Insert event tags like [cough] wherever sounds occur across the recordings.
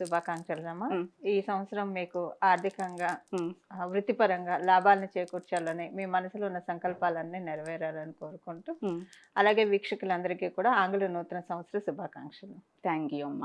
శుభాకాంక్షలు అమ్మా మ్. ఈ సంవత్సరం మీకు ఆర్థికంగా వృత్తిపరంగా లాభాలను చేకూర్చాలని మీ మనసులో ఉన్న సంకల్పాలన్నీ నెరవేరాలని కోరుకుంటూ. అలాగే వీక్షకులందరికీ కూడా ఆంగ్ల నూతన సంవత్సర శుభాకాంక్షలు థ్యాంక్ యూ అమ్మ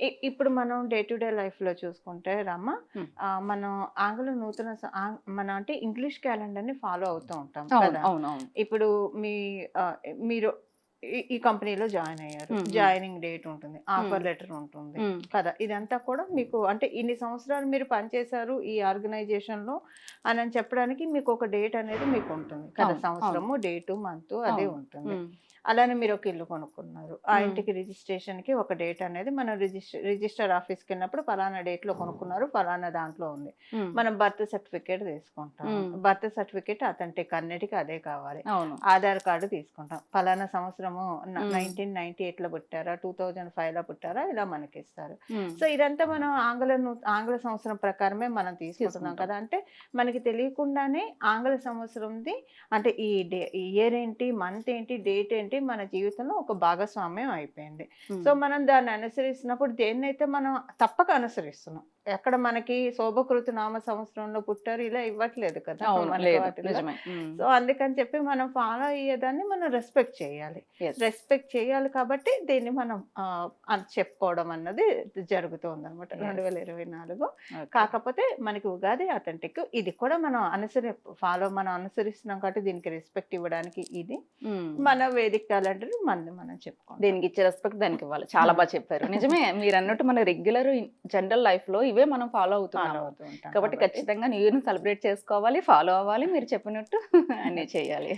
ఇప్పుడు మనం డే టు డే లైఫ్లో చూసుకుంటే రమ్మ మనం ఆంగ్ల నూతన మన అంటే ఇంగ్లీష్ క్యాలెండర్ని ఫాలో అవుతూ ఉంటాం కదా. ఇప్పుడు మీ మీరు ఈ- కంపెనీలో జాయిన్ అయ్యారు. జాయినింగ్ డేట్ ఉంటుంది ఆఫర్ లెటర్ ఉంటుంది కదా. ఇదంతా కూడా మీకు అంటే ఇన్ని సంవత్సరాలు మీరు పనిచేశారు ఈ ఆర్గనైజేషన్లో అని చెప్పడానికి మీకు ఒక డేట్ అనేది మీకు ఉంటుంది కదా. సంవత్సరము డేటు మంత్ అదే. ఉంటుంది. అలానే మీరు ఒక ఇల్లు కొనుక్కున్నారు. ఆ. ఇంటికి రిజిస్ట్రేషన్కి ఒక డేట్ అనేది మనం రిజిస్టర్ రిజిస్టర్ ఆఫీస్కి వెళ్ళినప్పుడు ఫలానా డేట్లో కొనుక్కున్నారు ఫలానా దాంట్లో ఉంది. మనం బర్త్ సర్టిఫికేట్ తీసుకుంటాం. బర్త్ సర్టిఫికేట్ అథెంటిక్ అన్నిటికీ అదే కావాలి. అవును. ఆధార్ కార్డు తీసుకుంటాం. ఫలానా సంవత్సరము. నైన్టీన్ నైన్టీ ఎయిట్లో పుట్టారా టూ థౌజండ్ ఫైవ్లో పుట్టారా ఇలా మనకి ఇస్తారు సో ఇదంతా మనం ఆంగ్ల ఆంగ్ల సంవత్సరం ప్రకారమే మనం తీసుకుంటున్నాం తీసుకుంటాం. కదా అంటే మనకి తెలియకుండానే ఆంగ్ల సంవత్సరంది అంటే ఈ డే ఇయర్ ఏంటి మంత్ ఏంటి డేట్ ఏంటి మన జీవితంలో ఒక భాగస్వామ్యం అయిపోయింది. సో మనం దాన్ని అనుసరిస్తున్నప్పుడు దేన్నైతే మనం తప్పక అనుసరిస్తున్నాం ఎక్కడ మనకి శోభకృతి నామ సంవత్సరంలో పుట్టారు ఇలా ఇవ్వట్లేదు కదా సో అందుకని చెప్పి మనం ఫాలో అయ్యేదాన్ని మనం రెస్పెక్ట్ చేయాలి. రెస్పెక్ట్ చేయాలి కాబట్టి దీన్ని మనం చెప్పుకోవడం అన్నది జరుగుతుంది అనమాట. రెండు వేల ఇరవై నాలుగు. కాకపోతే మనకి ఉగాది అథెంటిక్ ఇది కూడా మనం అనుసరి ఫాలో మనం అనుసరిస్తున్నాం కాబట్టి దీనికి రెస్పెక్ట్ ఇవ్వడానికి ఇది. మన వేదిక క్యాలెండర్ మనది మనం చెప్పుకోవాలి దీనికి ఇచ్చే రెస్పెక్ట్ దానికి ఇవ్వాలి. చాలా బాగా చెప్పారు. నిజమే మీరు అన్నట్టు మన రెగ్యులర్ జనరల్ లైఫ్లో ఇవే మనం ఫాలో ఫాలో అవుతున్నాము అవుతూ ఉంటాం కాబట్టి ఖచ్చితంగా న్యూ ఇయర్ని సెలబ్రేట్ చేసుకోవాలి ఫాలో అవ్వాలి మీరు చెప్పినట్టు [laughs] అన్నీ చేయాలి.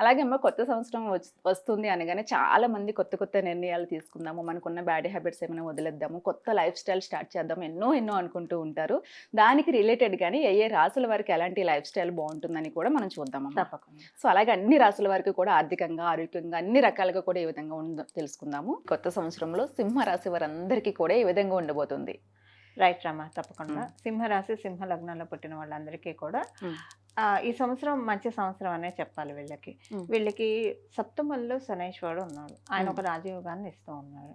అలాగే అమ్మ కొత్త సంవత్సరం వస్తుంది అనగానే చాలా మంది కొత్త కొత్త నిర్ణయాలు తీసుకుందాము మనకున్న బ్యాడ్ హ్యాబిట్స్ ఏమైనా వదిలేద్దాము కొత్త లైఫ్ స్టైల్ స్టార్ట్ చేద్దాం ఎన్నో ఎన్నో అనుకుంటూ ఉంటారు. దానికి రిలేటెడ్ గానీ ఏ ఏ రాసుల వారికి ఎలాంటి లైఫ్ స్టైల్ బాగుంటుందని కూడా మనం చూద్దాం తప్పకుండా. సో అలాగే అన్ని రాసుల వారికి కూడా ఆర్థికంగా ఆరోగ్యంగా అన్ని రకాలుగా కూడా ఏ విధంగా ఉందో తెలుసుకుందాము. కొత్త సంవత్సరంలో సింహ రాశి వారందరికీ కూడా ఏ విధంగా ఉండబోతుంది. రైట్ రామా తప్పకుండా. సింహరాశి సింహ లగ్నంలో పుట్టిన వాళ్ళందరికీ కూడా ఈ సంవత్సరం మంచి సంవత్సరం అనే చెప్పాలి వీళ్ళకి. వీళ్ళకి సప్తమంలో శనేశ్వరుడు ఉన్నాడు. ఆయన. ఒక రాజయోగాన్ని ఇస్తూ ఉన్నాడు.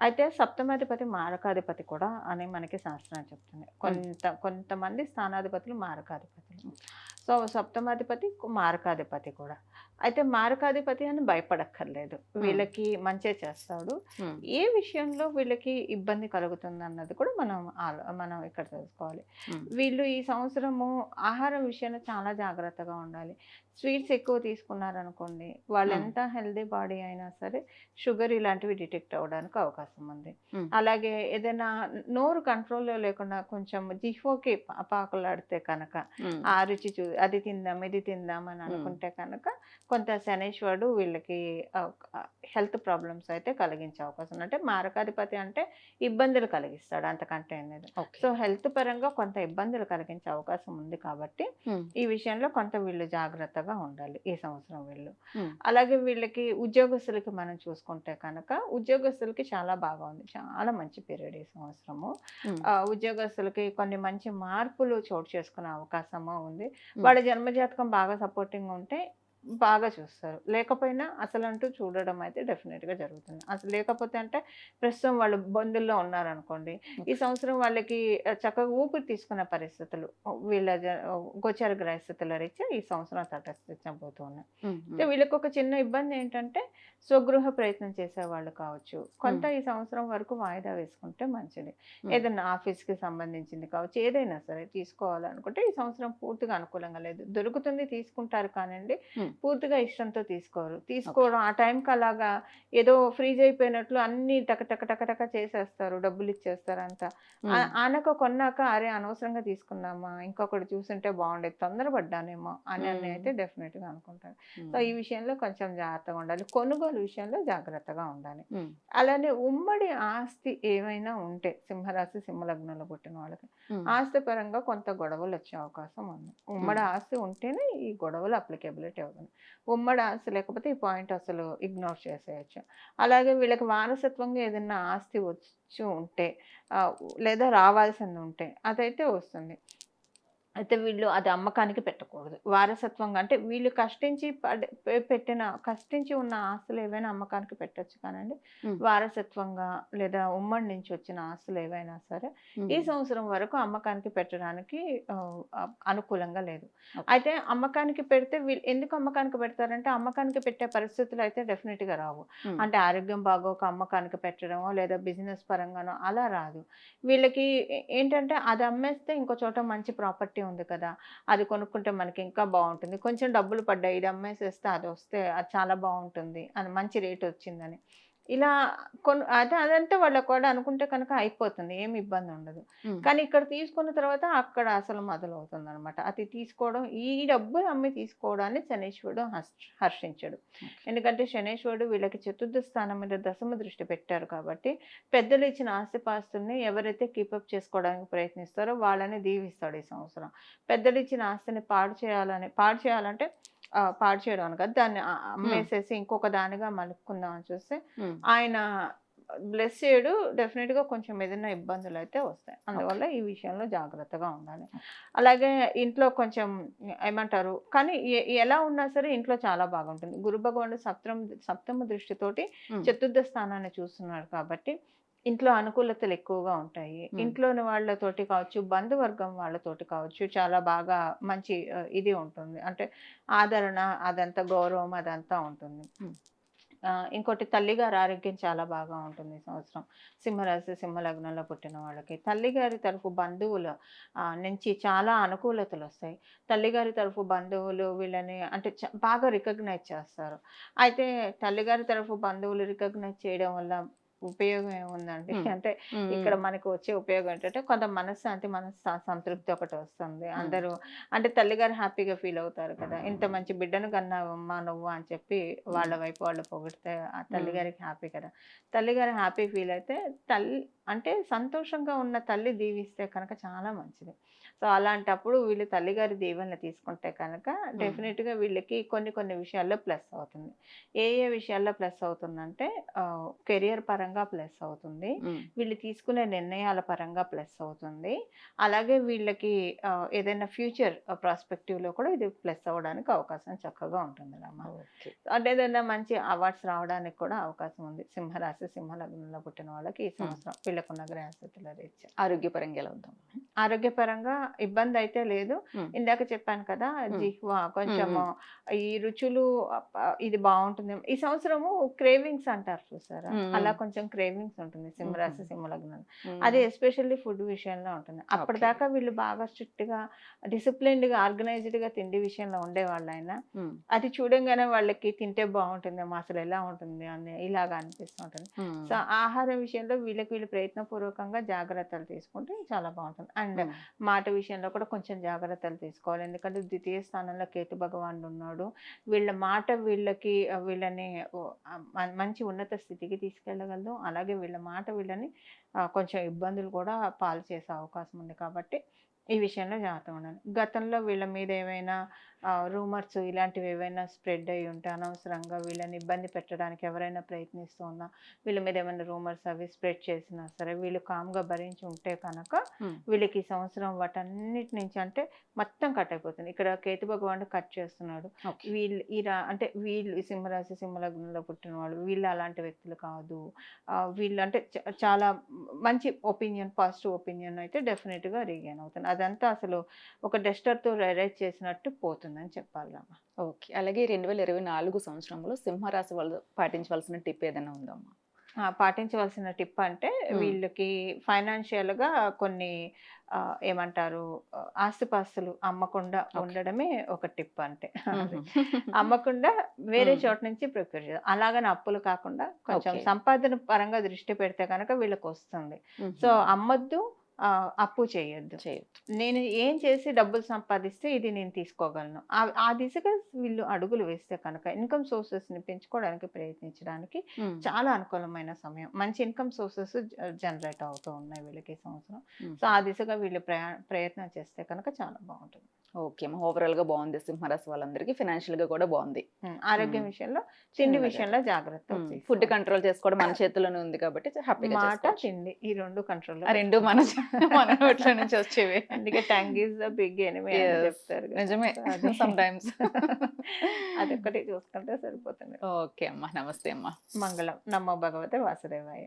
అయితే సప్తమాధిపతి మారకాధిపతి కూడా అని మనకి శాస్త్రం చెప్తుంది. కొంత కొంతమంది స్థానాధిపతులు మారకాధిపతులు. సో సప్తమాధిపతి మారకాధిపతి కూడా. అయితే మారకాధిపతి అని భయపడక్కర్లేదు. వీళ్ళకి మంచే చేస్తాడు. ఏ విషయంలో వీళ్ళకి ఇబ్బంది కలుగుతుంది అన్నది కూడా మనం మనం ఇక్కడ తెలుసుకోవాలి. వీళ్ళు ఈ సంవత్సరము ఆహారం విషయంలో చాలా జాగ్రత్తగా ఉండాలి. స్వీట్స్ ఎక్కువ తీసుకున్నారనుకోండి వాళ్ళు. ఎంత హెల్దీ బాడీ అయినా సరే షుగర్ ఇలాంటివి డిటెక్ట్ అవ్వడానికి అవకాశం ఉంది. అలాగే ఏదైనా నోరు కంట్రోల్లో లేకుండా కొంచెం జిహ్వకి పా- పాకులాడితే కనుక ఆ! రుచి చూ అది తిందాం ఇది తిందాం అని అనుకుంటే కనుక కొంత శనేశ్వరుడు వీళ్ళకి హెల్త్ ప్రాబ్లమ్స్ అయితే కలిగించే అవకాశం ఉంది. అంటే మారకాధిపతి అంటే ఇబ్బందులు కలిగిస్తాడు అంతకంటే అనేది. సో హెల్త్ పరంగా కొంత ఇబ్బందులు కలిగించే అవకాశం ఉంది కాబట్టి ఈ విషయంలో కొంత వీళ్ళు జాగ్రత్తగా ఉండాలి ఈ సంవత్సరం వీళ్ళు. అలాగే వీళ్ళకి ఉద్యోగస్తులకి మనం చూసుకుంటే కనుక ఉద్యోగస్తులకి చాలా బాగా ఉంది. చాలా మంచి పీరియడ్ ఈ సంవత్సరము. ఉద్యోగస్తులకి కొన్ని మంచి మార్పులు చోటు చేసుకునే అవకాశము ఉంది. వాళ్ళ జన్మజాతకం బాగా సపోర్టింగ్ ఉంటే బాగా చూస్తారు. లేకపోయినా అసలు అంటూ చూడడం అయితే డెఫినెట్గా జరుగుతుంది. అసలు లేకపోతే అంటే ప్రస్తుతం వాళ్ళు బంధుల్లో ఉన్నారనుకోండి ఈ సంవత్సరం వాళ్ళకి చక్కగా ఊపిరి తీసుకునే పరిస్థితులు వీళ్ళ గోచర గ్రహస్థితుల రీత్యా ఈ సంవత్సరం తటస్థించబోతున్నాయి అయితే వీళ్ళకి ఒక చిన్న ఇబ్బంది ఏంటంటే స్వగృహ ప్రయత్నం చేసే వాళ్ళు కావచ్చు. కొంత ఈ సంవత్సరం వరకు వాయిదా వేసుకుంటే మంచిది. ఏదైనా ఆఫీస్కి సంబంధించింది కావచ్చు ఏదైనా సరే తీసుకోవాలనుకుంటే ఈ సంవత్సరం పూర్తిగా అనుకూలంగా లేదు. దొరుకుతుంది తీసుకుంటారు కానివ్వండి. పూర్తిగా ఇష్టంతో తీసుకోరు. తీసుకోవడం ఆ టైంకి అలాగా ఏదో ఫ్రీజ్ అయిపోయినట్లు అన్ని టక టక టక టక చేసేస్తారు డబ్బులు ఇచ్చేస్తారు అంతా ఆ- ఆనక కొన్నాక అరే అనవసరంగా తీసుకున్నామా ఇంకొకటి చూసుంటే బాగుండేది తొందరపడ్డానేమో అని అని Hmm. అయితే డెఫినెట్గా అనుకుంటారు. సో ఈ విషయంలో కొంచెం జాగ్రత్తగా ఉండాలి. కొనుగోలు విషయంలో జాగ్రత్తగా ఉండాలి. అలానే ఉమ్మడి ఆస్తి ఏమైనా ఉంటే సింహరాశి సింహలగ్నంలో పుట్టిన వాళ్ళకి ఆస్తి పరంగా కొంత గొడవలు వచ్చే అవకాశం ఉంది. ఉమ్మడి ఆస్తి ఉంటేనే ఈ గొడవలు అప్లికేబిలిటీ అవుతుంది ఉమ్మడి ఆస్తి లేకపోతే ఈ పాయింట్ అసలు ఇగ్నోర్ చేసేయచ్చు. అలాగే వీళ్ళకి వారసత్వంగా ఏదైనా ఆస్తి వచ్చి ఉంటే లేదా రావాల్సింది ఉంటే అదైతే వస్తుంది. అయితే వీళ్ళు అది అమ్మకానికి పెట్టకూడదు. వారసత్వంగా అంటే వీళ్ళు కష్టించి పెట్టిన కష్టించి ఉన్న ఆస్తులు ఏవైనా అమ్మకానికి పెట్టొచ్చు కానండి. వారసత్వంగా లేదా ఉమ్మడి నుంచి వచ్చిన ఆస్తులు ఏవైనా సరే ఈ సంవత్సరం వరకు అమ్మకానికి పెట్టడానికి అనుకూలంగా లేదు. అయితే అమ్మకానికి పెడితే వీళ్ళు ఎందుకు అమ్మకానికి పెడతారంటే అమ్మకానికి పెట్టే పరిస్థితులు అయితే definite గా రావు అంటే ఆరోగ్యం బాగోక అమ్మకానికి పెట్టడమో లేదా బిజినెస్ పరంగానో అలా రాదు. వీళ్ళకి ఏంటంటే అది అమ్మేస్తే ఇంకో చోట మంచి ప్రాపర్టీ ఉంది కదా అది కొనుక్కుంటే మనకి ఇంకా బాగుంటుంది. కొంచెం డబ్బులు పడ్డాయి ఇది అమ్మేసేస్తే అది వస్తే అది చాలా బాగుంటుంది. అని మంచి రేట్ వచ్చిందని. ఇలా కొను అదే అదంతా వాళ్ళకు కూడా అనుకుంటే కనుక అయిపోతుంది ఏమి ఇబ్బంది ఉండదు. కానీ ఇక్కడ తీసుకున్న తర్వాత అక్కడ అసలు మొదలవుతుంది అనమాట అది తీసుకోవడం ఈ డబ్బు అమ్మి తీసుకోవడాన్ని శనేశ్వరుడు హర్ష- హర్షించడు. ఎందుకంటే శనేశ్వరుడు వీళ్ళకి చతుర్థ స్థానం మీద దశమ దృష్టి పెట్టారు కాబట్టి పెద్దలు ఇచ్చిన ఆస్తిపాస్తుల్ని ఎవరైతే కీపప్ చేసుకోవడానికి ప్రయత్నిస్తారో వాళ్ళని దీవిస్తాడు ఈ సంవత్సరం. పెద్దలు ఇచ్చిన ఆస్తిని పాడు చేయాలని పాడు చేయాలంటే పాడు చేయడం కాదు దాన్ని అమ్మేసేసి ఇంకొక దానిగా మలుపుకుందాం అని చూస్తే ఆయన బ్లెస్ చేయడు డెఫినెట్గా కొంచెం ఏదైనా ఇబ్బందులు అయితే వస్తాయి. అందువల్ల ఈ విషయంలో జాగ్రత్తగా ఉండాలి. అలాగే ఇంట్లో కొంచెం ఏమంటారు కానీ ఎలా ఉన్నా సరే ఇంట్లో చాలా బాగుంటుంది. గురు భగవానుడు సప్తమ సప్తమ దృష్టితోటి చతుర్థ స్థానాన్ని చూస్తున్నాడు కాబట్టి ఇంట్లో అనుకూలతలు ఎక్కువగా ఉంటాయి. ఇంట్లోని వాళ్ళతోటి కావచ్చు బంధువర్గం వాళ్ళతోటి కావచ్చు చాలా బాగా మంచి ఇది ఉంటుంది. అంటే ఆదరణ అదంతా గౌరవం అదంతా ఉంటుంది. ఇంకోటి తల్లిగారి ఆరోగ్యం చాలా బాగా ఉంటుంది ఈ సంవత్సరం. సింహరాశి సింహలగ్నంలో పుట్టిన వాళ్ళకి. తల్లిగారి తరఫు బంధువుల నుంచి చాలా అనుకూలతలు వస్తాయి. తల్లిగారి తరఫు బంధువులు వీళ్ళని అంటే బాగా రికగ్నైజ్ చేస్తారు. అయితే తల్లిగారి తరఫు బంధువులు రికగ్నైజ్ చేయడం వల్ల ఉపయోగం ఏముందండి. అంటే ఇక్కడ మనకు వచ్చే ఉపయోగం ఏంటంటే కొంత మనశ్శాంతి మనసు సంతృప్తి ఒకటి వస్తుంది. అందరూ అంటే తల్లిగారు హ్యాపీగా ఫీల్ అవుతారు కదా. ఇంత మంచి బిడ్డను కన్నావమ్మా నువ్వు అని చెప్పి వాళ్ళ వైపు వాళ్ళు పొగిడితే ఆ తల్లిగారికి హ్యాపీ కదా. తల్లిగారు హ్యాపీ ఫీల్ అయితే తల్లి అంటే సంతోషంగా ఉన్న తల్లి దీవిస్తే కనుక చాలా మంచిది. సో అలాంటప్పుడు వీళ్ళు తల్లిగారి దీవెనలు తీసుకుంటే కనుక డెఫినెట్గా వీళ్ళకి కొన్ని కొన్ని విషయాల్లో ప్లస్ అవుతుంది. ఏ ఏ విషయాల్లో ప్లస్ అవుతుందంటే కెరియర్ పరంగా ప్లస్ అవుతుంది. వీళ్ళు తీసుకునే నిర్ణయాల పరంగా ప్లస్ అవుతుంది. అలాగే వీళ్ళకి ఏదైనా ఫ్యూచర్లో కూడా ఇది ప్లస్ అవ్వడానికి అవకాశం చక్కగా ఉంటుంది అమ్మ అంటే ఏదైనా మంచి అవార్డ్స్ రావడానికి కూడా అవకాశం ఉంది. సింహరాశి సింహలగ్నంలో పుట్టిన వాళ్ళకి ఈ సంవత్సరం వీళ్ళకున్న గ్రహస్థితుల రీత్యా. ఆరోగ్యపరంగా ఎలా ఉందాం ఆరోగ్యపరంగా ఇబ్బంది అయితే లేదు. ఇందాక చెప్పాను కదా జిహ్వ కొంచెము ఈ రుచులు ఇది బాగుంటుంది. ఈ సంవత్సరము క్రేవింగ్స్ అంటారు చూసారా. అలా కొంచెం క్రేవింగ్స్ ఉంటుంది సింహరాశి. సింహలగ్నం అది ఎస్పెషల్లీ ఫుడ్ విషయంలో ఉంటుంది. అప్పటిదాకా వీళ్ళు బాగా స్ట్రిక్ట్గా డిసిప్లిన్డ్గా ఆర్గనైజ్డ్గా తిండి విషయంలో ఉండేవాళ్ళు ఆయన అది చూడంగానే వాళ్ళకి తింటే బాగుంటుందేమో అసలు ఎలా ఉంటుంది అని ఇలాగా అనిపిస్తుంటుంది సో ఆహార విషయంలో వీళ్ళకి వీళ్ళు ప్రయత్నపూర్వకంగా జాగ్రత్తలు తీసుకుంటే చాలా బాగుంటుంది. అండ్ మాట విషయంలో కూడా కొంచెం జాగ్రత్తలు తీసుకోవాలి. ఎందుకంటే ద్వితీయ స్థానంలో కేతు భగవానుడు ఉన్నాడు. వీళ్ళ మాట వీళ్ళకి వీళ్ళని మంచి ఉన్నత స్థితికి తీసుకెళ్ళగలదు. అలాగే వీళ్ళ మాట వీళ్ళని కొంచెం ఇబ్బందులు కూడా పాలు చేసే అవకాశం ఉంది కాబట్టి ఈ విషయంలో జాగ్రత్తగా ఉండాలి. గతంలో వీళ్ళ మీద ఏమైనా రూమర్స్ ఇలాంటివి ఏవైనా స్ప్రెడ్ అయ్యి ఉంటే అనవసరంగా వీళ్ళని ఇబ్బంది పెట్టడానికి ఎవరైనా ప్రయత్నిస్తున్నా వీళ్ళ మీద ఏమైనా రూమర్స్ అవి స్ప్రెడ్ చేసినా సరే వీళ్ళు కామ్గా భరించి ఉంటే కనుక. వీళ్ళకి ఈ సంవత్సరం వాటన్నిటి నుంచి అంటే మొత్తం కట్ అయిపోతుంది. ఇక్కడ కేతు భగవానుడు కట్ చేస్తున్నాడు. వీళ్ళు ఈ అంటే వీళ్ళు సింహరాశి సింహలగ్నంలో పుట్టిన వాళ్ళు వీళ్ళు అలాంటి వ్యక్తులు కాదు. వీళ్ళు అంటే చాలా మంచి ఒపీనియన్ పాజిటివ్ ఒపీనియన్ అయితే డెఫినెట్గా రీగైన్ అవుతుంది అదంతా అసలు ఒక డస్టర్తో రైజ్ చేసినట్టు పోతుందని చెప్పాలి అమ్మ ఓకే అలాగే రెండు వేల ఇరవై నాలుగు సంవత్సరంలో సింహరాశి వాళ్ళు పాటించవలసిన టిప్ ఏదైనా ఉందమ్మా పాటించవలసిన టిప్ అంటే. వీళ్ళకి ఫైనాన్షియల్గా కొన్ని ఏమంటారు ఆస్తిపాస్తులు అమ్మకుండా. ఉండడమే ఒక టిప్ అంటే. అమ్మకుండా వేరే. చోట నుంచి ప్రిపేర్ చేయాలి అలాగని అప్పులు కాకుండా కొంచెం. సంపాదన పరంగా దృష్టి పెడితే కనుక వీళ్ళకి వస్తుంది. సో అమ్మొద్దు అప్పు చేయొద్దు. చేయొద్దు. నేను ఏం చేసి డబ్బులు సంపాదిస్తే ఇది నేను తీసుకోగలను. ఆ- దిశగా వీళ్ళు అడుగులు వేస్తే కనుక ఇన్కమ్ సోర్సెస్ని పెంచుకోవడానికి ప్రయత్నించడానికి. చాలా అనుకూలమైన సమయం. మంచి ఇన్కమ్ సోర్సెస్ జనరేట్ అవుతూ ఉన్నాయి వీళ్ళకి సంవత్సరం. సో ఆ దిశగా వీళ్ళు ప్రయా ప్రయత్నం చేస్తే కనుక చాలా బాగుంటుంది. ఓకే. అమ్మా ఓవరాల్గా బాగుంది సింహరాశి వాళ్ళందరికీ ఫైనాన్షియల్గా కూడా బాగుంది. ఆరోగ్యం. విషయంలో తిండి. విషయంలో జాగ్రత్త ఫుడ్. కంట్రోల్ చేసుకోవడం మన చేతిలోనే ఉంది కాబట్టి హ్యాపీగా మాట. తిండి ఈ రెండు కంట్రోల్ రెండు మన మన నోట్ల నుంచి వచ్చేవి. అందుకే tongue is the big enemy అని Yes. చెప్తారు. నిజమే. సమ్ టైమ్స్ అదొక్కటి చూసుకుంటే సరిపోతుంది. ఓకే అమ్మా. నమస్తే అమ్మా. మంగళం. నమో భగవతే వాసుదేవాయ.